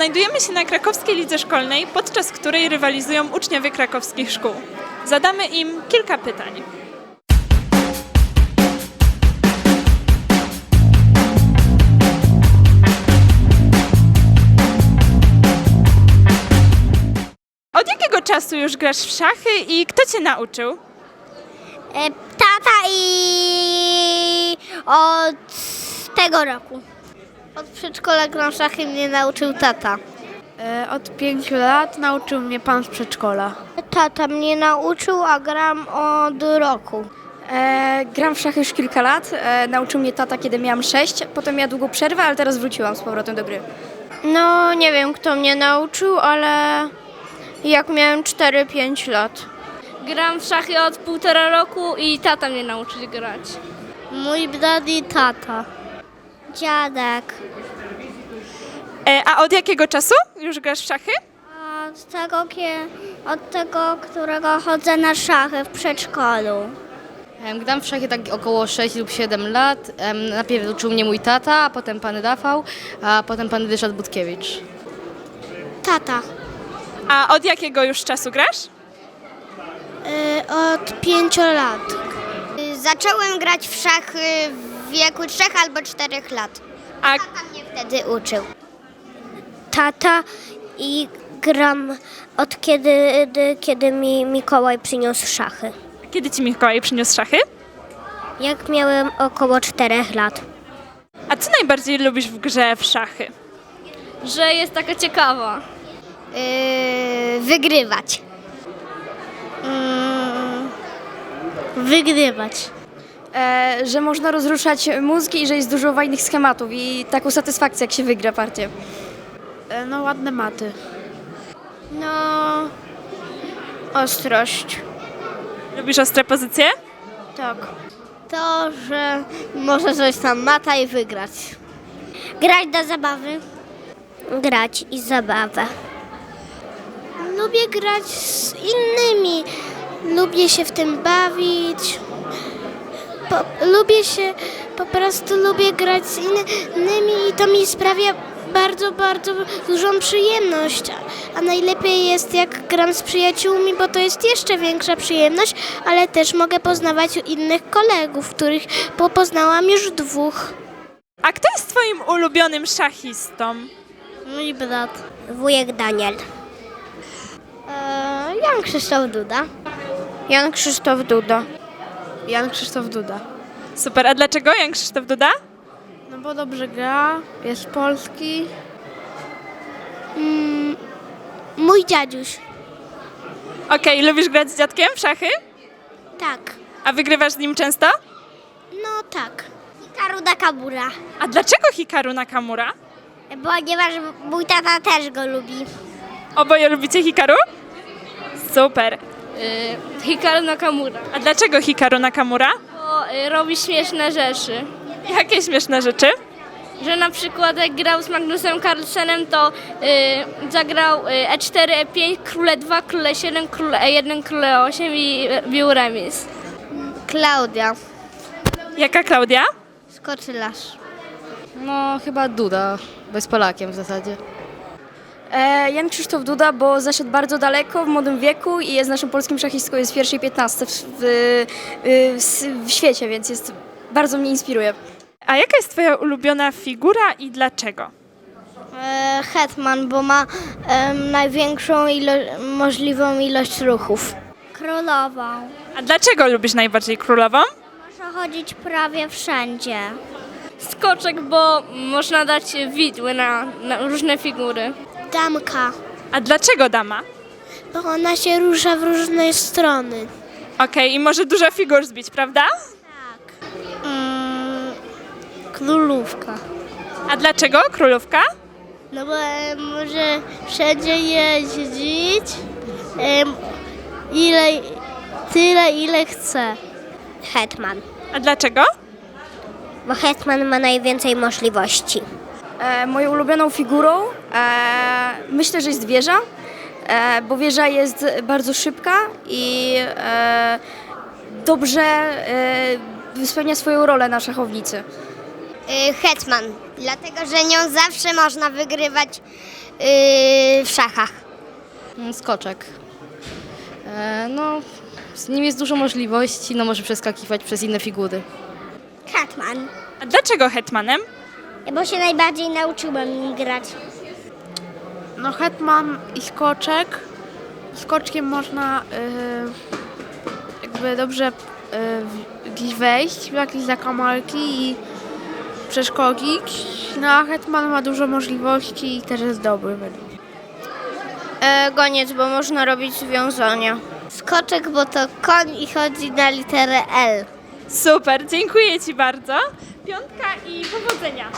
Znajdujemy się na krakowskiej lidze szkolnej, podczas której rywalizują uczniowie krakowskich szkół. Zadamy im kilka pytań. Od jakiego czasu już grasz w szachy i kto cię nauczył? E, Tata i od tego roku. Od przedszkola gram w szachy mnie nauczył tata. E, Od pięciu lat nauczył mnie pan z przedszkola. Tata mnie nauczył, a gram od roku. E, gram w szachy już kilka lat. E, nauczył mnie tata, kiedy miałam sześć. Potem miała długą przerwę, ale teraz wróciłam z powrotem do gry. No, nie wiem kto mnie nauczył, ale jak miałem 4-5 lat. Gram w szachy od półtora roku i tata mnie nauczył grać. Mój brat i tata. Dziadek. E, a od jakiego czasu już grasz w szachy? Od tego, kie- od tego, którego chodzę na szachy w przedszkolu. Em, Gram w szachy tak około 6 lub 7 lat. Em, Najpierw uczył mnie mój tata, a potem pan Rafał, a potem pan Ryszard Budkiewicz. Tata. A od jakiego już czasu grasz? od pięciu lat. Zacząłem grać w szachy w wieku trzech albo czterech lat. A Tata mnie wtedy uczył. Tata i gram od kiedy, kiedy mi Mikołaj przyniósł szachy. kiedy ci Mikołaj przyniósł szachy? Jak miałem około czterech lat. A co najbardziej lubisz w grze w szachy? Że jest taka ciekawa. Yy, wygrywać. Wygrywać. E, że można rozruszać mózgi i że jest dużo fajnych schematów i taką satysfakcję, jak się wygra partię. E, no, ładne maty. No, ostrość. Lubisz ostre pozycje? Tak. To, że może coś tam mata i wygrać. Grać do zabawy. Grać i zabawę. Lubię grać z innymi. Lubię się w tym bawić. Po, lubię się, po prostu lubię grać z innymi i to mi sprawia bardzo, bardzo dużą przyjemność. A- A najlepiej jest jak gram z przyjaciółmi, bo to jest jeszcze większa przyjemność, ale też mogę poznawać innych kolegów, których po- poznałam już dwóch. A kto jest twoim ulubionym szachistą? Mój brat. Wujek Daniel. E, Jan Krzysztof Duda. Jan Krzysztof Duda. Jan Krzysztof Duda. Super, a dlaczego Jan Krzysztof Duda? No bo dobrze gra, jest polski. Mój dziadziuś. Okej, lubisz grać z dziadkiem w szachy? Tak. A wygrywasz z nim często? No tak. Hikaru Nakamura. A dlaczego Hikaru Nakamura? Ponieważ mój tata też go lubi. Oboje lubicie Hikaru? Super. Y, Hikaru Nakamura. A dlaczego Hikaru Nakamura? Bo y, robi śmieszne rzeczy. Jakie śmieszne rzeczy? Że na przykład jak grał z Magnusem Carlsenem, to y, zagrał y, E4, E5, króle 2, króle 7, króle E1, króle 8 i y, bił remis. Klaudia. Jaka Klaudia? Skoczylarz. No chyba Duda, bo jest Polakiem w zasadzie. E, Jan Krzysztof Duda, bo zaszedł bardzo daleko w młodym wieku i jest naszym polskim szachistką, jest w pierwszej 15 w, w, w, w świecie, więc jest, bardzo mnie inspiruje. A jaka jest twoja ulubiona figura i dlaczego? E, Hetman, bo ma em, największą ilo- możliwą ilość ruchów. Królową. A dlaczego lubisz najbardziej królową? Może chodzić prawie wszędzie. Skoczek, bo można dać widły na, na różne figury. Damka. A dlaczego dama? Bo ona się rusza w różne strony. Okej, i może dużo figur zbić, prawda? Mm, królówka. A dlaczego królówka? No bo e, może wszędzie jeździć em, ile, tyle, ile chce. Hetman. A dlaczego? Bo Hetman ma najwięcej możliwości. E, moją ulubioną figurą e, myślę, że jest wieża, e, bo wieża jest bardzo szybka i e, dobrze e, spełnia swoją rolę na szachownicy. Y, Hetman, dlatego że nią zawsze można wygrywać Yy, w szachach. Mm, Skoczek. E, no, z nim jest dużo możliwości, no może przeskakiwać przez inne figury. Hetman. A dlaczego hetmanem? Bo się najbardziej nauczyłem nim grać. No hetman i skoczek. Skoczkiem można y, jakby dobrze y, gdzieś wejść w jakieś zakamarki i przeszkodzić. No a hetman ma dużo możliwości i też jest dobry według mnie. E, goniec, bo można robić związania. Skoczek, bo to koń i chodzi na literę L. Super, dziękuję Ci bardzo. Piątka i powodzenia.